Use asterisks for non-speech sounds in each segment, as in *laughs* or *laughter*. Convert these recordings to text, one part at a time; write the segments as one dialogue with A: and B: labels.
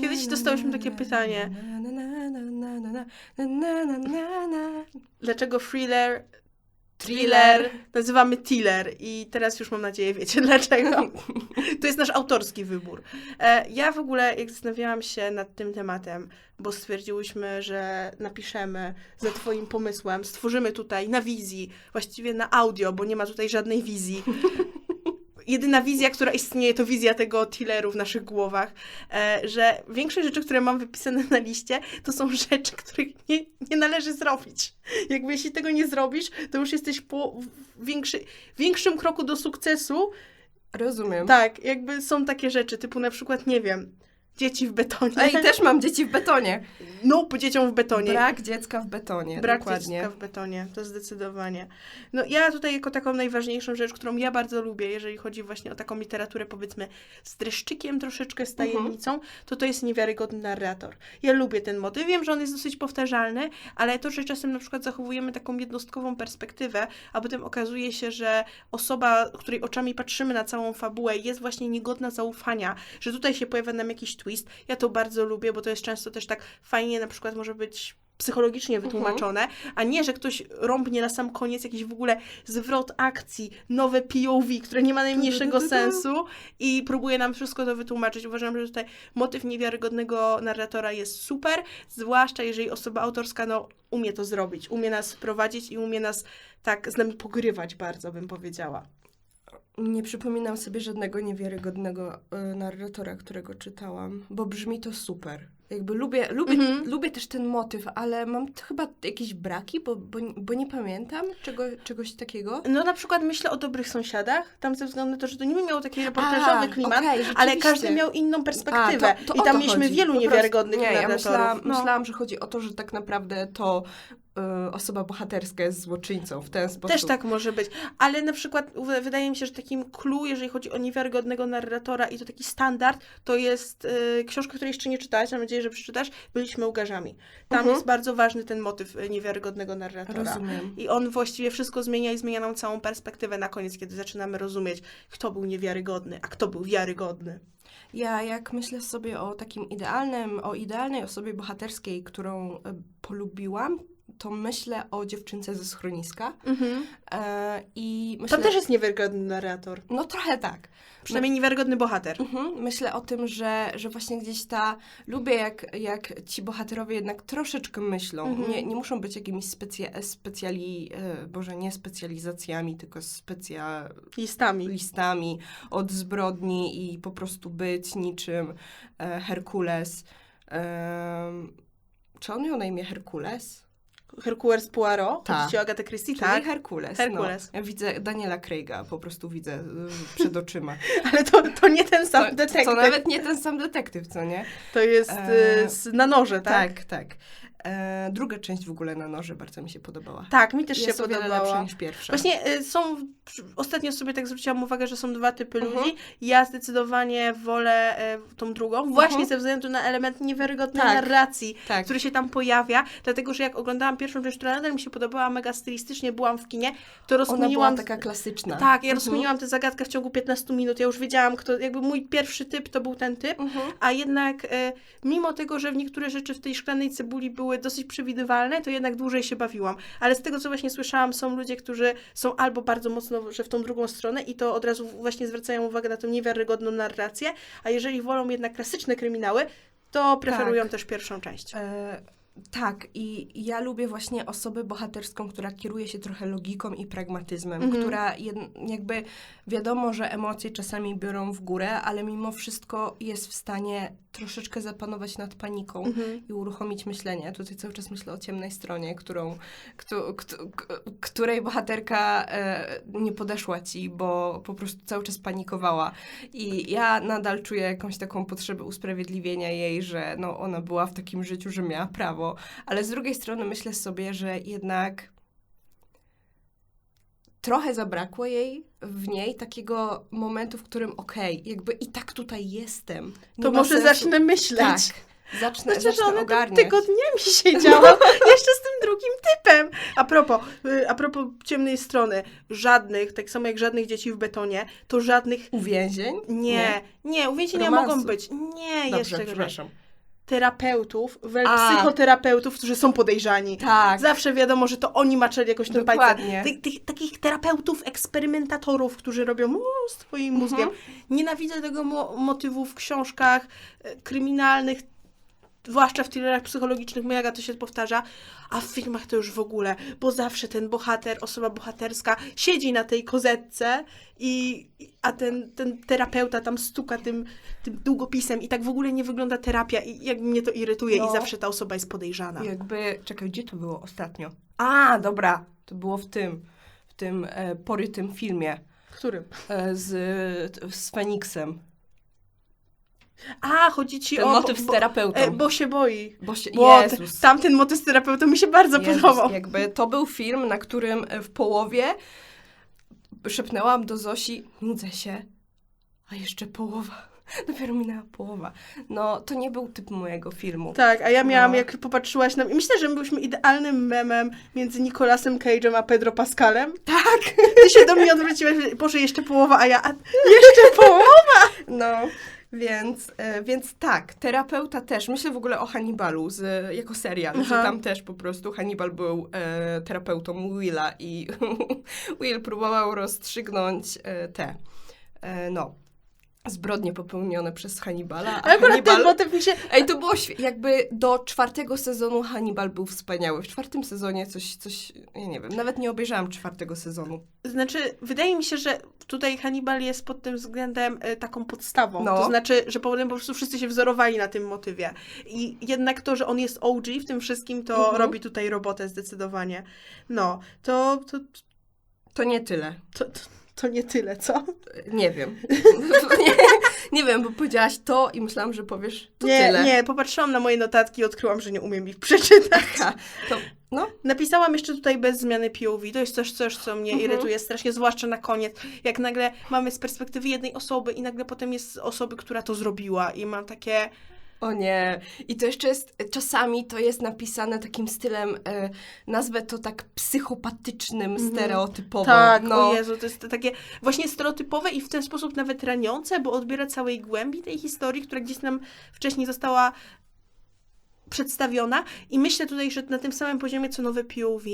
A: Kiedyś dostałyśmy takie pytanie. Dlaczego thriller, thriller nazywamy thriller? I teraz już mam nadzieję wiecie dlaczego. To jest nasz autorski wybór. E, Ja w ogóle, jak zastanawiałam się nad tym tematem, bo stwierdziłyśmy, że napiszemy za twoim pomysłem, stworzymy tutaj na wizji, właściwie na audio, bo nie ma tutaj żadnej wizji. Jedyna wizja, która istnieje, to wizja tego thrilleru w naszych głowach, e, że większość rzeczy, które mam wypisane na liście, to są rzeczy, których nie, nie należy zrobić. Jakby jeśli tego nie zrobisz, to już jesteś po większy, większym kroku do sukcesu.
B: Rozumiem.
A: Tak, jakby są takie rzeczy, typu na przykład, nie wiem, dzieci w betonie.
B: Ej, też mam dzieci w betonie.
A: No, po dzieciom w betonie.
B: Brak dziecka w betonie.
A: Brak
B: dokładnie.
A: dziecka w betonie, to zdecydowanie. No ja tutaj jako taką najważniejszą rzecz, którą ja bardzo lubię, jeżeli chodzi właśnie o taką literaturę powiedzmy z dreszczykiem troszeczkę, z
B: Mhm.
A: tajemnicą, to to jest niewiarygodny narrator. Ja lubię ten motyw, wiem, że on jest dosyć powtarzalny, ale to, że czasem na przykład zachowujemy taką jednostkową perspektywę, a potem okazuje się, że osoba, której oczami patrzymy na całą fabułę jest właśnie niegodna zaufania, że tutaj się pojawia nam jakiś twist, ja to bardzo lubię, bo to jest często też tak fajnie na przykład może być psychologicznie wytłumaczone, a nie, że ktoś rąbnie na sam koniec jakiś w ogóle zwrot akcji, nowe POV, które nie ma najmniejszego *laughs* sensu i próbuje nam wszystko to wytłumaczyć. Uważam, że tutaj motyw niewiarygodnego narratora jest super, zwłaszcza jeżeli osoba autorska no, umie to zrobić, umie nas wprowadzić i umie nas tak z nami pogrywać bardzo, bym powiedziała.
B: Nie przypominam sobie żadnego niewiarygodnego y, narratora, którego czytałam, bo brzmi to super. Jakby lubię, lubię,
A: Mhm.
B: lubię też ten motyw, ale mam chyba jakieś braki, bo, bo, bo nie pamiętam czego, czegoś takiego.
A: No na przykład myślę o dobrych sąsiadach, tam ze względu na to, że to niby miało taki reportażowy klimat,
B: okej,
A: ale każdy miał inną perspektywę.
B: A, to- to
A: I tam mieliśmy
B: chodzi.
A: wielu niewiarygodnych
B: nie, ja
A: narratorów.
B: myślałam,
A: no.
B: myślałam, że chodzi o to, że tak naprawdę to osoba bohaterska jest złoczyńcą w ten sposób.
A: Też tak może być, ale na przykład wydaje mi się, że takim clue, jeżeli chodzi o niewiarygodnego narratora i to taki standard, to jest y, książka, której jeszcze nie czytałaś, mam nadzieję, że przeczytasz, Byliśmy łgarzami. Tam
B: Mhm.
A: jest bardzo ważny ten motyw y, niewiarygodnego narratora.
B: Rozumiem.
A: I on właściwie wszystko zmienia i zmienia nam całą perspektywę na koniec, kiedy zaczynamy rozumieć, kto był niewiarygodny, a kto był wiarygodny.
B: Ja jak myślę sobie o takim idealnym, o idealnej osobie bohaterskiej, którą e, polubiłam, to myślę o dziewczynce ze schroniska. E, I myślę,
A: Tam też jest niewiarygodny narrator.
B: No trochę tak.
A: Przynajmniej niewiarygodny bohater.
B: Mhm. Myślę o tym, że, że właśnie gdzieś ta. Lubię, jak, jak ci bohaterowie jednak troszeczkę myślą.
A: Mhm.
B: Nie, nie muszą być jakimiś specja, specjali. E, Boże, nie specjalizacjami, tylko specjalistami
A: Listami.
B: od zbrodni i po prostu być niczym e, Herkules. Em, czy on miał na imię Herkules?
A: Herkules Poirot,
B: Tak.
A: chodzi ci o Agatę Christie,
B: Czyli
A: tak?
B: Herkules.
A: Herkules.
B: No. Ja widzę Daniela Craiga, po prostu widzę y, przed oczyma. *laughs*
A: Ale to, to nie ten sam
B: To,
A: detektyw.
B: to nawet nie ten sam detektyw, co nie?
A: To jest y, z, na noże, tak?
B: Tak, tak. E, druga część w ogóle na noże bardzo mi się podobała.
A: Tak, mi też
B: Jest
A: się podobała.
B: lepsza niż pierwsza.
A: Właśnie y, są, ostatnio sobie tak zwróciłam uwagę, że są dwa typy
B: Mhm.
A: ludzi. Ja zdecydowanie wolę y, tą drugą, właśnie
B: Mhm.
A: ze względu na element niewiarygodnej
B: Tak.
A: narracji,
B: tak.
A: który się tam pojawia, dlatego, że jak oglądałam pierwszą część, która nadal mi się podobała, mega stylistycznie, byłam w kinie, to
B: Ona była taka klasyczna.
A: Tak, ja
B: Mhm.
A: rozkminiłam tę zagadkę w ciągu 15 minut. Ja już wiedziałam, kto, jakby mój pierwszy typ to był ten typ, a jednak e, mimo tego, że niektóre rzeczy w tej szklanej cebuli były dosyć przewidywalne, to jednak dłużej się bawiłam. Ale z tego, co właśnie słyszałam, są ludzie, którzy są albo bardzo mocno, że w tą drugą stronę i to od razu właśnie zwracają uwagę na tą niewiarygodną narrację, a jeżeli wolą jednak klasyczne kryminały, to preferują
B: Tak.
A: też pierwszą część.
B: E, tak, i ja lubię właśnie osobę bohaterską, która kieruje się trochę logiką i pragmatyzmem,
A: Mhm.
B: która jed, jakby wiadomo, że emocje czasami biorą w górę, ale mimo wszystko jest w stanie troszeczkę zapanować nad paniką
A: Mhm.
B: i uruchomić myślenie. Tutaj cały czas myślę o ciemnej stronie, którą, któ- któ- k- której bohaterka e, nie podeszła ci, bo po prostu cały czas panikowała. I ja nadal czuję jakąś taką potrzebę usprawiedliwienia jej, że no, ona była w takim życiu, że miała prawo. Ale z drugiej strony myślę sobie, że jednak trochę zabrakło jej w niej takiego momentu, w którym okej, jakby i tak tutaj jestem. Nie
A: To może
B: sensu-
A: zacznę myśleć.
B: Tak. zacznę,
A: Znaczy,
B: zacznę
A: że ona
B: ogarniać.
A: tygodniami siedziała, *laughs* jeszcze z tym drugim typem. A propos, y, a propos ciemnej strony, żadnych, tak samo jak żadnych dzieci w betonie, to żadnych
B: Uwięzień?
A: Nie, nie, uwięzienia
B: Romansu.
A: mogą być. Nie,
B: Dobrze,
A: jeszcze gorzej. Terapeutów, wel
B: A.
A: psychoterapeutów, którzy są podejrzani.
B: Tak,
A: Zawsze wiadomo, że to oni maczali jakoś ten palce.
B: dokładnie.
A: Tych, tych, takich terapeutów, eksperymentatorów, którzy robią "Uuu, z twoim
B: Mhm.
A: mózgiem. Nienawidzę tego mo- motywu w książkach e, kryminalnych, zwłaszcza w thrillerach psychologicznych, mega to się powtarza, a w filmach to już w ogóle, bo zawsze ten bohater, osoba bohaterska siedzi na tej kozetce i, a ten, ten terapeuta tam stuka tym, tym długopisem i tak w ogóle nie wygląda terapia i jak mnie to irytuje
B: No.
A: i zawsze ta osoba jest podejrzana.
B: Jakby, czekaj, gdzie to było ostatnio? A, dobra, to było w tym, w tym e, porytym filmie
A: Którym?
B: e, z, z Feniksem.
A: A, chodzi ci
B: Ten
A: o...
B: motyw z
A: bo-
B: terapeutą.
A: E, bo się boi.
B: bo się,
A: Bo
B: Jezus.
A: tamten motyw z terapeutą mi się bardzo
B: Jezus,
A: podobał.
B: jakby to był film, na którym e, w połowie szepnęłam do Zosi, nudzę się, a jeszcze połowa. *laughs* Dopiero minęła połowa. No, to nie był typ mojego filmu.
A: Tak, a ja miałam,
B: No.
A: jak popatrzyłaś na... Myślę, że my byliśmy idealnym memem między Nicolasem Cage'em a Pedro Pascalem.
B: Tak!
A: Ty się do mnie odwróciłaś, że Boże, jeszcze połowa, a ja... A jeszcze połowa? *laughs*
B: No, więc, e, więc tak, terapeuta też. Myślę w ogóle o Hannibalu z, jako serial, że
A: Aha.
B: tam też po prostu Hannibal był e, terapeutą Willa i *laughs* Will próbował rozstrzygnąć e, te, e, no, zbrodnie popełnione przez Hannibala.
A: A akurat
B: Hannibal...
A: ten motyw mi się...
B: Ej, to było świe- jakby do czwartego sezonu Hannibal był wspaniały. W czwartym sezonie coś, coś, ja nie wiem, nawet nie obejrzałam czwartego sezonu.
A: Znaczy, wydaje mi się, że tutaj Hannibal jest pod tym względem e, taką podstawą.
B: No.
A: To znaczy, że potem po prostu wszyscy się wzorowali na tym motywie. I jednak to, że on jest OG w tym wszystkim, to
B: Mhm.
A: robi tutaj robotę zdecydowanie. No, to, to,
B: To nie tyle.
A: to, to, to nie tyle, co?
B: Nie wiem. *laughs* nie, nie wiem, bo powiedziałaś to i myślałam, że powiesz to
A: nie,
B: tyle.
A: nie, popatrzyłam na moje notatki i odkryłam, że nie umiem ich przeczytać.
B: Ha, to, no,
A: Napisałam jeszcze tutaj bez zmiany POV. To jest coś, coś co mnie
B: Mhm.
A: irytuje strasznie, zwłaszcza na koniec. Jak nagle mamy z perspektywy jednej osoby i nagle potem jest osoby, która to zrobiła i mam takie...
B: o nie. I to jeszcze jest, czasami to jest napisane takim stylem, e, nazwę to tak psychopatycznym,
A: Mhm.
B: stereotypowo.
A: Tak,
B: no.
A: o Jezu, to jest takie właśnie stereotypowe i w ten sposób nawet raniące, bo odbiera całej głębi tej historii, która gdzieś nam wcześniej została przedstawiona i myślę tutaj, że na tym samym poziomie co nowe POV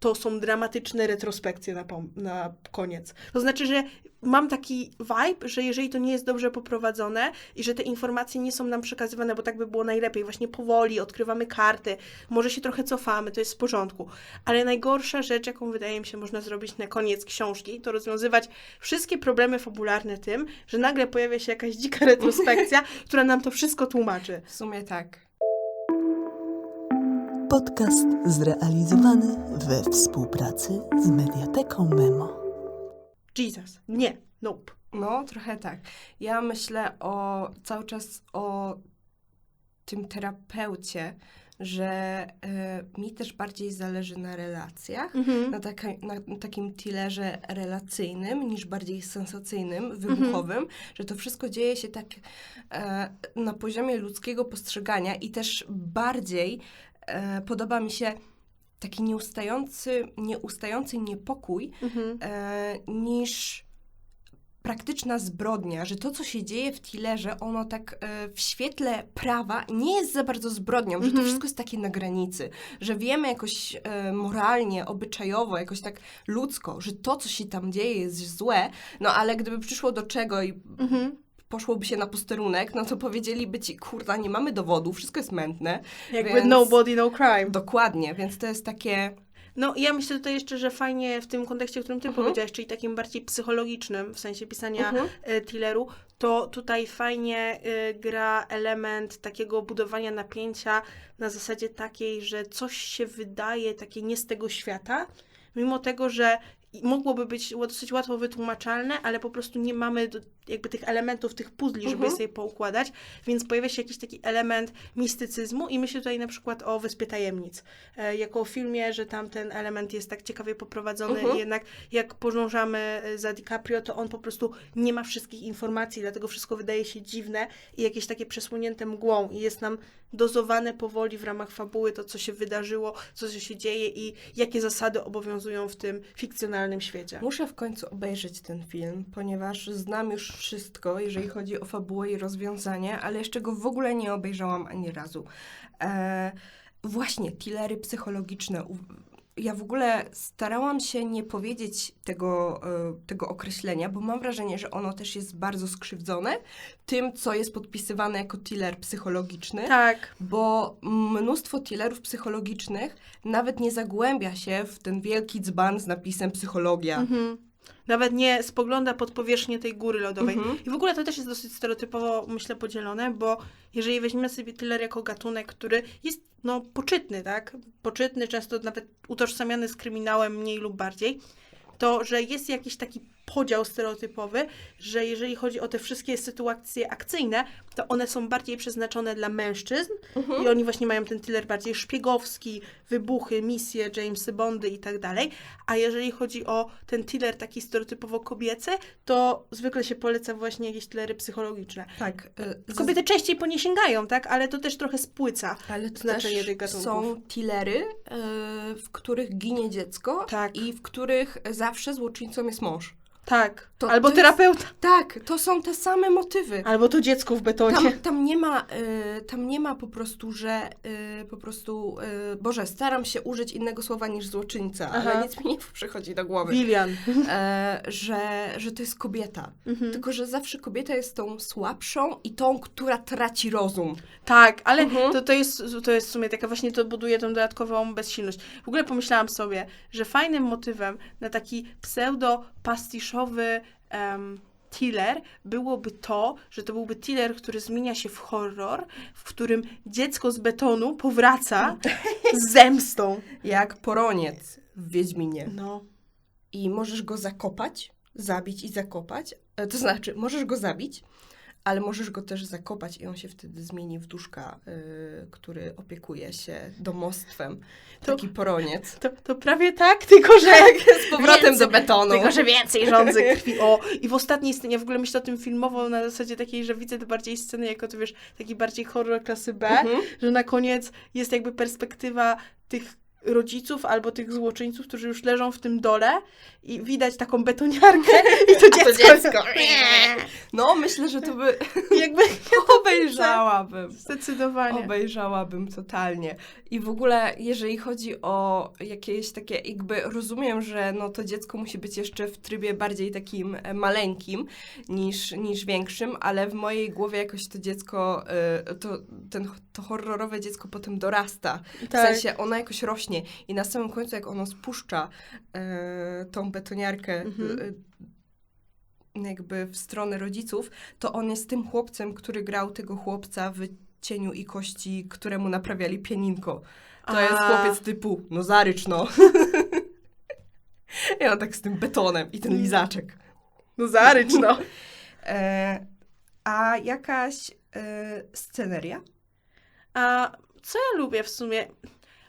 A: to są dramatyczne retrospekcje na, na koniec. To znaczy, że mam taki vibe, że jeżeli to nie jest dobrze poprowadzone i że te informacje nie są nam przekazywane, bo tak by było najlepiej, właśnie powoli odkrywamy karty, może się trochę cofamy, to jest w porządku. Ale najgorsza rzecz, jaką wydaje mi się można zrobić na koniec książki, to rozwiązywać wszystkie problemy fabularne tym, że nagle pojawia się jakaś dzika *laughs* retrospekcja, która nam to wszystko tłumaczy.
B: W sumie tak.
C: Podcast zrealizowany we współpracy z Mediateką Memo.
A: Jesus. Nie. Nope.
B: No, trochę tak. Ja myślę o cały czas o tym terapeucie, że e, mi też bardziej zależy na relacjach,
A: Mhm.
B: na, taka, na takim tillerze relacyjnym niż bardziej sensacyjnym, wybuchowym, że to wszystko dzieje się tak e, na poziomie ludzkiego postrzegania i też bardziej e, podoba mi się taki nieustający, nieustający niepokój
A: Mhm.
B: e, niż praktyczna zbrodnia, że to, co się dzieje w Tillerze, ono tak e, w świetle prawa nie jest za bardzo zbrodnią, że to
A: Mhm.
B: wszystko jest takie na granicy, że wiemy jakoś e, moralnie, obyczajowo, jakoś tak ludzko, że to, co się tam dzieje jest złe, no ale gdyby przyszło do czego i
A: Mhm.
B: Poszłoby się na posterunek, no to powiedzieliby ci, kurda, nie mamy dowodu, wszystko jest mętne.
A: Jakby
B: Więc-
A: no body, no crime.
B: Dokładnie, więc to jest takie...
A: No ja myślę tutaj jeszcze, że fajnie w tym kontekście, o którym ty
B: Mhm.
A: powiedziałaś, czyli takim bardziej psychologicznym, w sensie pisania
B: Mhm.
A: e, thrilleru, to tutaj fajnie e, gra element takiego budowania napięcia na zasadzie takiej, że coś się wydaje takie nie z tego świata, mimo tego, że mogłoby być dosyć łatwo wytłumaczalne, ale po prostu nie mamy do, jakby tych elementów, tych puzli, żeby
B: Mhm.
A: je sobie poukładać, więc pojawia się jakiś taki element mistycyzmu i myślę tutaj na przykład o Wyspie Tajemnic, e, jako o filmie, że tam ten element jest tak ciekawie poprowadzony
B: Mhm.
A: jednak jak podążamy e, za DiCaprio, to on po prostu nie ma wszystkich informacji, dlatego wszystko wydaje się dziwne i jakieś takie przesłonięte mgłą i jest nam dozowane powoli w ramach fabuły to, co się wydarzyło, co się dzieje i jakie zasady obowiązują w tym fikcjonalnym świecie.
B: Muszę w końcu obejrzeć ten film, ponieważ znam już wszystko, jeżeli chodzi o fabułę i rozwiązanie, ale jeszcze go w ogóle nie obejrzałam ani razu. E, właśnie, tillery psychologiczne. Ja w ogóle starałam się nie powiedzieć tego, e, tego określenia, bo mam wrażenie, że ono też jest bardzo skrzywdzone tym, co jest podpisywane jako tiller psychologiczny
A: Tak.
B: bo mnóstwo tillerów psychologicznych nawet nie zagłębia się w ten wielki dzban z napisem psychologia.
A: Mhm. Nawet nie spogląda pod powierzchnię tej góry lodowej.
B: Mhm.
A: I w ogóle to też jest dosyć stereotypowo, myślę, podzielone, bo jeżeli weźmiemy sobie thriller jako gatunek, który jest no, poczytny, tak? Poczytny, często nawet utożsamiany z kryminałem mniej lub bardziej, to że jest jakiś taki podział stereotypowy, że jeżeli chodzi o te wszystkie sytuacje akcyjne, to one są bardziej przeznaczone dla mężczyzn
B: Mhm.
A: i oni właśnie mają ten thriller bardziej szpiegowski, wybuchy, misje, Jamesy Bondy i tak dalej. A jeżeli chodzi o ten thriller taki stereotypowo kobiecy, to zwykle się poleca właśnie jakieś thrillery psychologiczne.
B: Tak. y,
A: Kobiety częściej po nie sięgają, tak? Ale to też trochę spłyca.
B: ale to
A: znaczenie
B: też
A: tych gatunków.
B: są tillery, y, w których ginie dziecko
A: Tak.
B: i w których zawsze złoczyńcą jest mąż.
A: Tak.
B: To-
A: Albo
B: to jest-
A: terapeuta.
B: Tak, to są te same motywy.
A: Albo to dziecko w betonie.
B: Tam, tam, nie ma, y, tam nie ma po prostu, że y, po prostu, y, Boże, staram się użyć innego słowa niż złoczyńca,
A: Aha.
B: ale nic mi nie przychodzi do głowy.
A: Willian.
B: e, że, że to jest kobieta.
A: Mhm.
B: Tylko, że zawsze kobieta jest tą słabszą i tą, która traci rozum.
A: Tak, ale
B: Mhm.
A: to, to, jest, to jest w sumie taka właśnie to buduje tą dodatkową bezsilność. W ogóle pomyślałam sobie, że fajnym motywem na taki pseudo-pastiszowy em, thriller byłoby to, że to byłby thriller, który zmienia się w horror, w którym dziecko z betonu powraca *laughs* z zemstą.
B: Jak poroniec w Wiedźminie.
A: No.
B: I możesz go zakopać, zabić i zakopać. E, To znaczy, możesz go zabić, ale możesz go też zakopać i on się wtedy zmieni w duszka, y, który opiekuje się domostwem.
A: To-
B: Taki poroniec.
A: To, to prawie tak, tylko że...
B: Z powrotem
A: Więcej-
B: do betonu.
A: Tylko, że więcej rządzy *laughs* krwi. O, i w ostatniej scenie, w ogóle myślę o tym filmowo na zasadzie takiej, że widzę te bardziej sceny jako to, wiesz, taki bardziej horror klasy B,
B: Mhm.
A: że na koniec jest jakby perspektywa tych rodziców albo tych złoczyńców, którzy już leżą w tym dole i widać taką betoniarkę i to *laughs*
B: A to
A: dziecko.
B: dziecko. No, myślę, że to by... *laughs*
A: jakby
B: Obejrzałabym.
A: zdecydowanie.
B: Obejrzałabym totalnie. I w ogóle, jeżeli chodzi o jakieś takie, jakby rozumiem, że no to dziecko musi być jeszcze w trybie bardziej takim e, maleńkim niż, niż większym, ale w mojej głowie jakoś to dziecko, e, to, ten, to horrorowe dziecko potem dorasta. W
A: Tak.
B: sensie ono jakoś rośnie i na samym końcu, jak ono spuszcza e, tą betoniarkę
A: Mhm.
B: e, jakby w stronę rodziców, to on jest tym chłopcem, który grał tego chłopca w cieniu i kości, któremu naprawiali pieninko. To jest
A: A.
B: chłopiec typu, no zarycz no. *laughs* I on tak z tym betonem i ten lizaczek.
A: No zarycz, no. *laughs*
B: E, a jakaś e, sceneria?
A: A co ja lubię w sumie?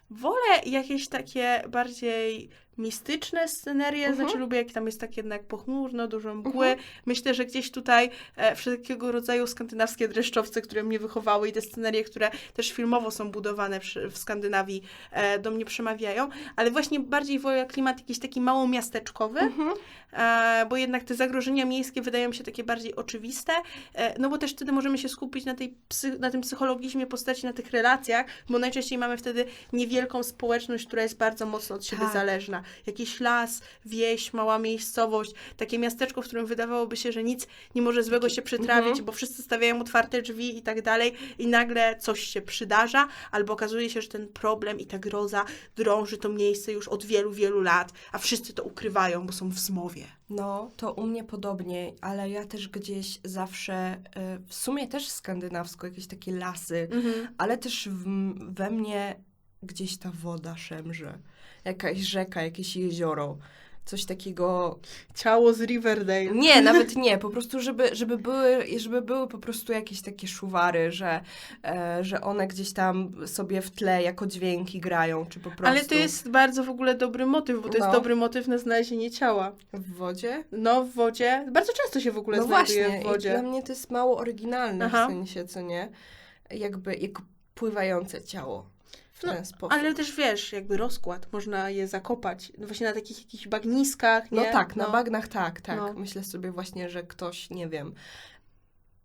A: Wolę jakieś takie bardziej mistyczne scenerie,
B: Mhm.
A: znaczy lubię jak tam jest tak jednak pochmurno, dużo mgły.
B: Mhm.
A: Myślę, że gdzieś tutaj e, wszelkiego rodzaju skandynawskie dreszczowce, które mnie wychowały i te scenerie, które też filmowo są budowane przy, w Skandynawii, e, do mnie przemawiają, ale właśnie bardziej wolę klimat jakiś taki mało miasteczkowy,
B: Mhm.
A: e, bo jednak te zagrożenia miejskie wydają mi się takie bardziej oczywiste, e, no bo też wtedy możemy się skupić na, tej psy, na tym psychologizmie postaci, na tych relacjach, bo najczęściej mamy wtedy niewielką społeczność, która jest bardzo mocno od siebie
B: Tak.
A: zależna. Jakiś las, wieś, mała miejscowość, takie miasteczko, w którym wydawałoby się, że nic nie może złego się przytrafić,
B: Mhm.
A: bo wszyscy stawiają otwarte drzwi i tak dalej i nagle coś się przydarza, albo okazuje się, że ten problem i ta groza drąży to miejsce już od wielu, wielu lat, a wszyscy to ukrywają, bo są w zmowie.
B: No, to u mnie podobnie, ale ja też gdzieś zawsze, e, w sumie też skandynawsko, jakieś takie lasy, ale też w, we mnie gdzieś ta woda szemrze. Jakaś rzeka, jakieś jezioro. Coś takiego.
A: Ciało z Riverdale.
B: Nie, *laughs* nawet nie. Po prostu, żeby, żeby, były, żeby były po prostu jakieś takie szuwary, że, e, że one gdzieś tam sobie w tle jako dźwięki grają, czy po prostu.
A: Ale to jest bardzo w ogóle dobry motyw, bo to jest
B: No.
A: dobry motyw na znalezienie ciała.
B: W wodzie?
A: No, w wodzie. Bardzo często się w ogóle
B: No
A: znajduje
B: właśnie,
A: w
B: i dla
A: wodzie.
B: mnie to jest mało oryginalne
A: Aha.
B: w sensie, co nie? Jakby, jak pływające ciało w
A: No,
B: ten sposób.
A: Ale też wiesz, jakby rozkład, można je zakopać. No właśnie na takich jakichś bagniskach, nie?
B: No tak, na bagnach tak, tak.
A: No.
B: Myślę sobie właśnie, że ktoś, nie wiem,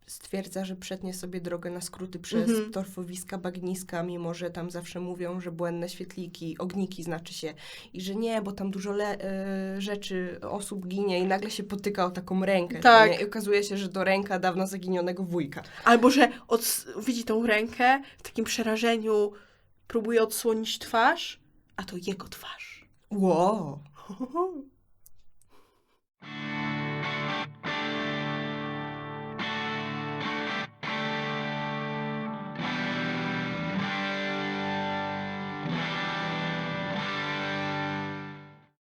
B: stwierdza, że przetnie sobie drogę na skróty przez
A: Mhm.
B: torfowiska, bagniska, mimo że tam zawsze mówią, że błędne świetliki, ogniki znaczy się, i że nie, bo tam dużo e, rzeczy, osób ginie i nagle się potyka o taką rękę.
A: Tak.
B: Nie? I okazuje się, że to ręka dawno zaginionego wujka.
A: Albo, że widzi tą rękę, w takim przerażeniu próbuje odsłonić twarz, a to jego twarz.
B: Wow! *laughs*